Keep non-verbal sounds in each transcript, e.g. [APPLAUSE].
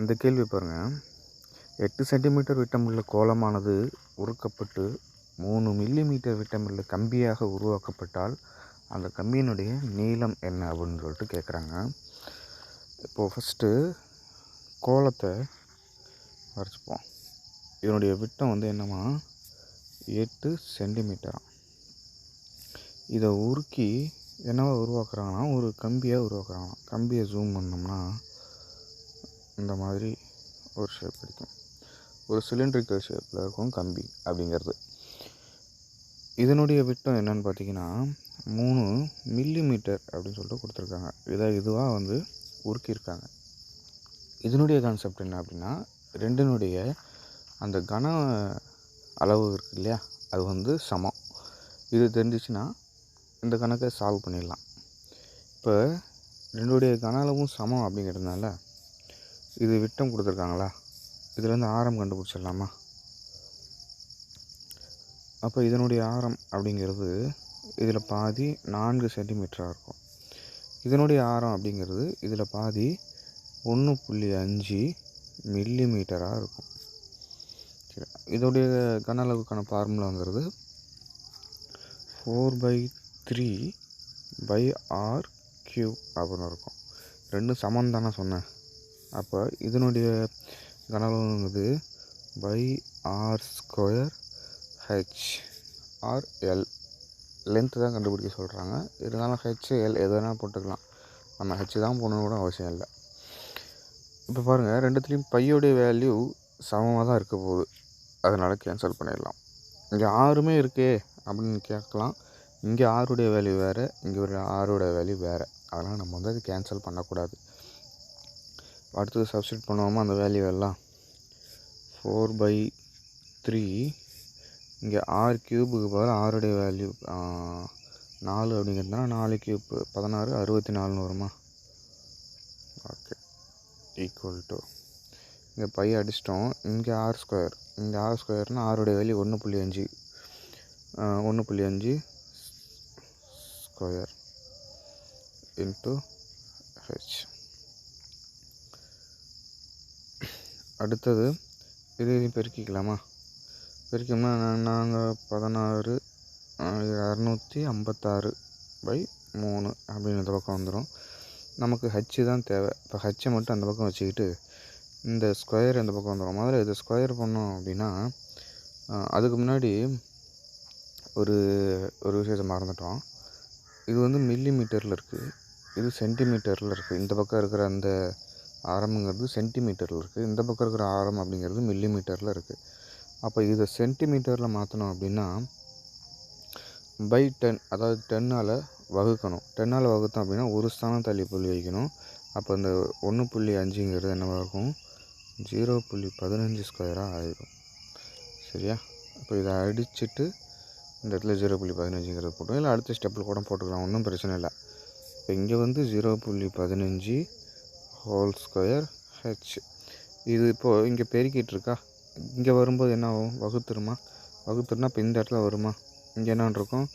இந்த கேள்வி பாருங்கள் எட்டு சென்டிமீட்டர் விட்டமுள்ள கோலமானது உருக்கப்பட்டு மூணு மில்லி மீட்டர் விட்டமுள்ள கம்பியாக உருவாக்கப்பட்டால் அந்த கம்பியினுடைய நீளம் என்ன அப்படின்னு சொல்லிட்டு கேட்குறாங்க இப்போது ஃபஸ்ட்டு கோலத்தை வரைச்சிப்போம். இதனுடைய விட்டம் வந்து என்னமா எட்டு சென்டிமீட்டராம் இதை உருக்கி என்னவா உருவாக்குறாங்கன்னா ஒரு கம்பியாக உருவாக்குறாங்க கம்பியை ஜூம் பண்ணோம்னா இந்த மாதிரி ஒரு ஷேப் கிடைக்கும் ஒரு சிலிண்ட்ரிக்கல் ஷேப்பில் இருக்கும் கம்பி அப்படிங்கிறது. இதனுடைய விட்டம் என்னன்னு பார்த்தீங்கன்னா மூணு மில்லி மீட்டர் அப்படின்னு சொல்லிட்டு கொடுத்துருக்காங்க. இதை இதுவாக வந்து உருக்கியிருக்காங்க. இதனுடைய கான்செப்ட் என்ன அப்படின்னா ரெண்டினுடைய அந்த கன அளவு இருக்கு இல்லையா அது வந்து சமம். இது தெரிஞ்சிச்சுன்னா இந்த கணக்கை சால்வ் பண்ணிடலாம். இப்போ ரெண்டுடைய கன அளவும் சமம் அப்படிங்கிறதுனால இது விட்டம் கொடுத்துருக்காங்களா? இதுலேருந்து ஆரம் கண்டுபிடிச்சிடலாமா? அப்போ இதனுடைய ஆரம் அப்படிங்கிறது இதில் பாதி நான்கு சென்டிமீட்டராக இருக்கும். இதனுடைய ஆரம் அப்படிங்கிறது இதில் பாதி ஒன்று புள்ளி அஞ்சு மில்லி மீட்டராக இருக்கும். சரி இதோடைய கன அளவுக்கான ஃபார்முலா வந்துடுது four by three pi R cube அப்படின்னு இருக்கும். ரெண்டும் சமம் தானே சொன்னேன். அப்போ இதனுடைய கனவுங்கிறது pi R square H R L length தான் கண்டுபிடிக்க சொல்கிறாங்க இருந்தாலும் ஹெச் எல் எது வேணால் போட்டுக்கலாம். நம்ம ஹெச் தான் போடணும் கூட அவசியம் இல்லை. இப்போ பாருங்கள் ரெண்டுத்துலேயும் பையோடைய வேல்யூ சமமாக தான் இருக்க போகுது. அதனால் கேன்சல் பண்ணிடலாம். இங்கே ஆறுமே இருக்கே அப்படின்னு கேட்கலாம். இங்கே ஆறுடைய வேல்யூ வேறு இங்கே ஒரு ஆறுடைய வேல்யூ வேறு. அதனால் நம்ம வந்து அது கேன்சல் பண்ணக்கூடாது. அடுத்தது சப்ஸ்டியூட் பண்ணுவோமா அந்த வேல்யூ எல்லாம். ஃபோர் பை த்ரீ இங்கே ஆறு க்யூபுக்கு பதில் ஆறுடைய வேல்யூ நாலு அப்படிங்கிறதுனா நாலு க்யூப் பதினாறு அறுபத்தி நாலுன்னு வருமா? ஓகே ஈக்குவல் டு இங்கே பை அடிச்சிட்டோம். இங்கே ஆர் ஸ்கொயர் இங்கே ஆர் ஸ்கொயர்னால் ஆறுடைய வேல்யூ ஒன்று புள்ளி அஞ்சு. ஒன்று புள்ளி அஞ்சு ஸ்கொயர் இன்ட்டு ஹெச் அடுத்தது இதையும் பெருக்கிக்கலாமா? பெருக்கோம்னா நாங்கள் பதினாறு இரநூத்தி ஐம்பத்தாறு பை மூணு அப்படின்னு இந்த பக்கம் வந்துடும் நமக்கு ஹச்சு தான் தேவை. இப்போ ஹச்சை மட்டும் அந்த பக்கம் வச்சுக்கிட்டு இந்த ஸ்கொயர் இந்த பக்கம் வந்துடும் முதல்ல இதை ஸ்கொயர் பண்ணோம் அப்படின்னா அதுக்கு முன்னாடி ஒரு ஒரு விஷயத்தை மறந்துட்டோம். இது வந்து மில்லி மீட்டரில் இருக்குது இது சென்டிமீட்டரில் இருக்குது இந்த பக்கம் இருக்கிற அந்த ஆரம்ங்கிறது சென்டிமீட்டரில் இருக்குது இந்த பக்கம் இருக்கிற ஆரம் அப்படிங்கிறது மில்லி மீட்டரில் இருக்குது அப்போ இதை சென்டிமீட்டரில் மாற்றணும் அப்படின்னா பை டென் அதாவது டென்னால் வகுக்கணும். டென்னால் வகுத்தோம் அப்படின்னா ஒரு ஸ்தானம் தள்ளி புள்ளி வைக்கணும். அப்போ இந்த ஒன்று புள்ளி அஞ்சுங்கிறது என்னவாக இருக்கும் ஜீரோ புள்ளி பதினஞ்சு ஸ்கொயராக ஆகிடும் சரியா? இப்போ இதை அடிச்சுட்டு இந்த இடத்துல ஜீரோ புள்ளி பதினஞ்சுங்கிறது போட்டோம் இல்லை அடுத்த ஸ்டெப்பில் கூட போட்டுக்கலாம். ஒன்றும் பிரச்சனை இல்லை. இப்போ இங்கே வந்து ஜீரோ புள்ளி பதினஞ்சு ஹோல் ஸ்கொயர் ஹெச் இது இப்போது இங்கே பெருக்கிட்டு இருக்கா? இங்கே வரும்போது என்ன ஆகும்? வகுத்துருமா? வகுத்துருனா இப்போ இந்த இடத்துல வருமா? இங்கே என்ன இருக்கும்.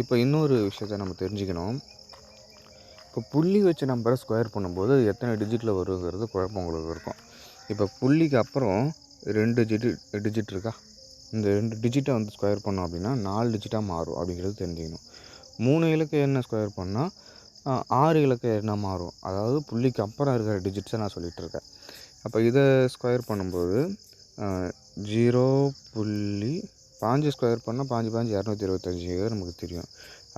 இப்போ இன்னொரு விஷயத்த நம்ம தெரிஞ்சுக்கணும். இப்போ புள்ளி வச்ச நம்பரை ஸ்கொயர் பண்ணும்போது எத்தனை டிஜிட்டில் வருங்கிறது குழப்பம் உங்களுக்கு இருக்கும். இப்போ புள்ளிக்கு அப்புறம் ரெண்டு டிஜிட் டிஜிட் இருக்கா? இந்த ரெண்டு டிஜிட்டை வந்து ஸ்கொயர் பண்ணோம் அப்படின்னா நாலு டிஜிட்டாக மாறும் அப்படிங்கிறது தெரிஞ்சுக்கணும். மூணு இலக்கு என்ன ஸ்கொயர் பண்ணால் ஆறு இலக்க என்ன மாறும்? அதாவது புள்ளிக்கு அப்புறம் இருக்கிற டிஜிட்ஸை நான் சொல்லிகிட்டு இருக்கேன் அப்போ இதை ஸ்கொயர் பண்ணும்போது ஜீரோ புள்ளி பாஞ்சு ஸ்கொயர் பண்ணால் பாஞ்சு பாஞ்சு இரநூத்தி இருபத்தஞ்சி நமக்கு தெரியும்.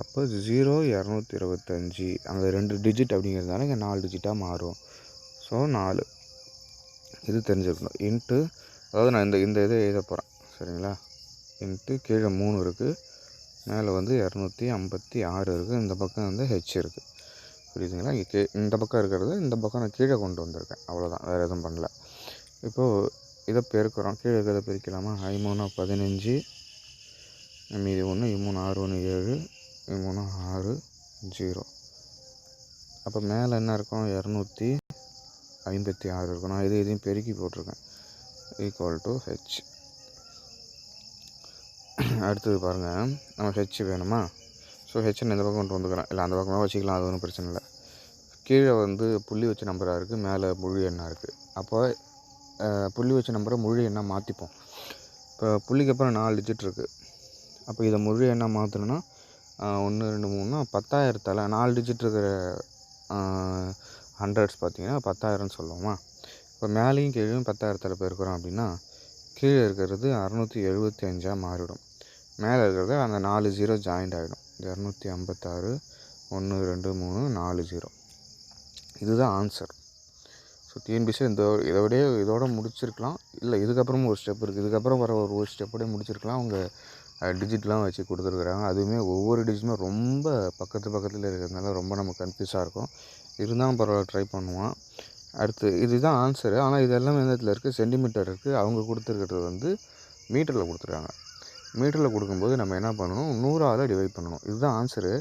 அப்போ ஜீரோ இரநூத்தி இருபத்தஞ்சி அந்த ரெண்டு டிஜிட் அப்படிங்கிறதுனால இங்கே நாலு டிஜிட்டாக மாறும். ஸோ நாலு. இது தெரிஞ்சுக்கணும். இன்ட்டு அதாவது நான் இந்த இந்த இதை எழுத போகிறேன் சரிங்களா? இன்ட்டு கீழே மூணு இருக்குது மேலே வந்து இரநூத்தி ஐம்பத்தி ஆறு இருக்குது இந்த பக்கம் வந்து ஹெச் இருக்குது புரியுதுங்களா இங்கே கே இந்த பக்கம் இருக்கிறது இந்த பக்கம் நான் கீழே கொண்டு வந்திருக்கேன். அவ்வளோதான் வேறு எதுவும் பண்ணல. இப்போது இதை பெருக்கிறோம். கீழே இருக்கிறத பிரிக்கலாமா? ஐ மூணு பதினஞ்சு மீதி ஒன்று மூணு ஆறு ஒன்று ஏழு மூணு ஆறு ஜீரோ. அப்போ மேலே என்ன இருக்கும்? இரநூத்தி ஐம்பத்தி ஆறு இருக்கும். நான் இது இதையும் பெருக்கி போட்டிருக்கேன். ஈக்குவல் டு ஹெச் அடுத்தது பாருங்கள் நம்ம ஹெச் வேணுமா? ஸோ ஹெச்என் இந்த பக்கம் கொண்டு வந்துக்கிறேன். இல்லை அந்த பக்கமாக வச்சுக்கலாம் அது ஒன்றும் பிரச்சனை இல்லை. கீழே வந்து புள்ளி வச்ச நம்பராக இருக்குது மேலே முழு எண்ணாக இருக்குது அப்போ புள்ளி வச்ச நம்பரை முழு எண்ணாக மாற்றிப்போம் இப்போ புள்ளிக்கு அப்புறம் நாலு டிஜிட் இருக்குது அப்போ இதை முழு எண்ணாக மாற்றணும்னா ஒன்று ரெண்டு மூணுனா பத்தாயிரத்தால் நாலு டிஜிட் இருக்கிற ஹண்ட்ரட்ஸ் பார்த்தீங்கன்னா பத்தாயிரம்னு சொல்லுவோமா. இப்போ மேலேயும் கீழேயும் பத்தாயிரத்தில் போயிருக்கிறோம் அப்படின்னா கீழே இருக்கிறது அறநூற்றி எழுபத்தி அஞ்சாக மாறிடும் மேலே இருக்கிறது அந்த நாலு ஜீரோ ஜாயிண்ட் ஆகிடும் இரநூத்தி ஐம்பத்தாறு ஒன்று ரெண்டு மூணு நாலு ஜீரோ. இதுதான் ஆன்சர். ஸோ டிஎன்பிசி இந்த இதை விட இதோட முடிச்சிருக்கலாம். இல்லை இதுக்கப்புறமும் ஒரு ஸ்டெப் இருக்குது இதுக்கப்புறம் வர ஒரு ஒரு ஸ்டெப்போடய முடிச்சிருக்கலாம். அவங்க டிஜிட்லாம் வச்சு கொடுத்துருக்குறாங்க. அதுவுமே ஒவ்வொரு டிஜிட்டுமே ரொம்ப பக்கத்து பக்கத்தில் இருக்கிறதுனால ரொம்ப நம்ம கன்ஃபியூஸாக இருக்கும். இருந்தாலும் பரவாயில்ல ட்ரை பண்ணுவான் அடுத்து இதுதான் ஆன்சரு ஆனால் இது எல்லாமே எந்த இடத்துல இருக்குது சென்டிமீட்டர் இருக்குது அவங்க கொடுத்துருக்கிறது வந்து மீட்டரில் கொடுத்துருக்காங்க. மீட்டரில் கொடுக்கும்போது நம்ம என்ன பண்ணணும்? நூறால் டிவைட் பண்ணணும். இதுதான் ஆன்சரு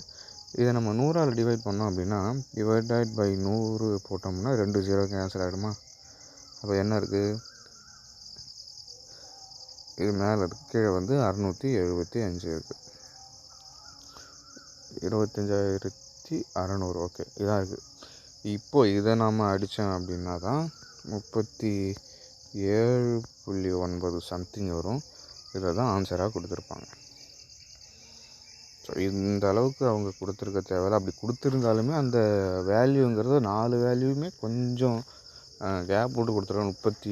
இதை நம்ம நூறால் டிவைட் பண்ணோம் அப்படின்னா டிவைடட் பை நூறு போட்டோம்னா ரெண்டு ஜீரோ கேன்சல் ஆகிடுமா அப்போ என்ன இருக்குது இது மேலே கீழே வந்து அறநூற்றி எழுபத்தி அஞ்சு இருக்குது இருபத்தஞ்சாயிரத்தி அறநூறு. ஓகே இதாக இருக்குது இப்போது இதை நாம் அடித்தோம் அப்படின்னா தான் முப்பத்தி ஏழு புள்ளி ஒன்பது சம்திங் வரும். இதை தான் ஆன்சராக கொடுத்துருப்பாங்க. ஸோ இந்த அளவுக்கு அவங்க கொடுத்துருக்க தேவையில்ல. அப்படி கொடுத்துருந்தாலுமே அந்த வேல்யூங்கிறது நாலு வேல்யூமே கொஞ்சம் கேப் போட்டு கொடுத்துருக்காங்க. முப்பத்தி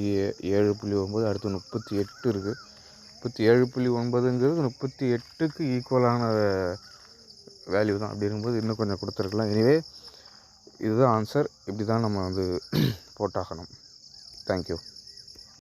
ஏழு புள்ளி ஒம்பது அடுத்து முப்பத்தி எட்டு இருக்குது முப்பத்தி ஏழு புள்ளி ஒன்பதுங்கிறது முப்பத்தி எட்டுக்கு ஈக்குவலான வேல்யூ தான். அப்படி இருக்கும்போது இன்னும் கொஞ்சம் கொடுத்துருக்கலாம். எனிவே இதுதான் ஆன்சர் இப்படி தான் நம்ம வந்து [CLEARS THROAT] போட்டாகணும். தேங்க்யூ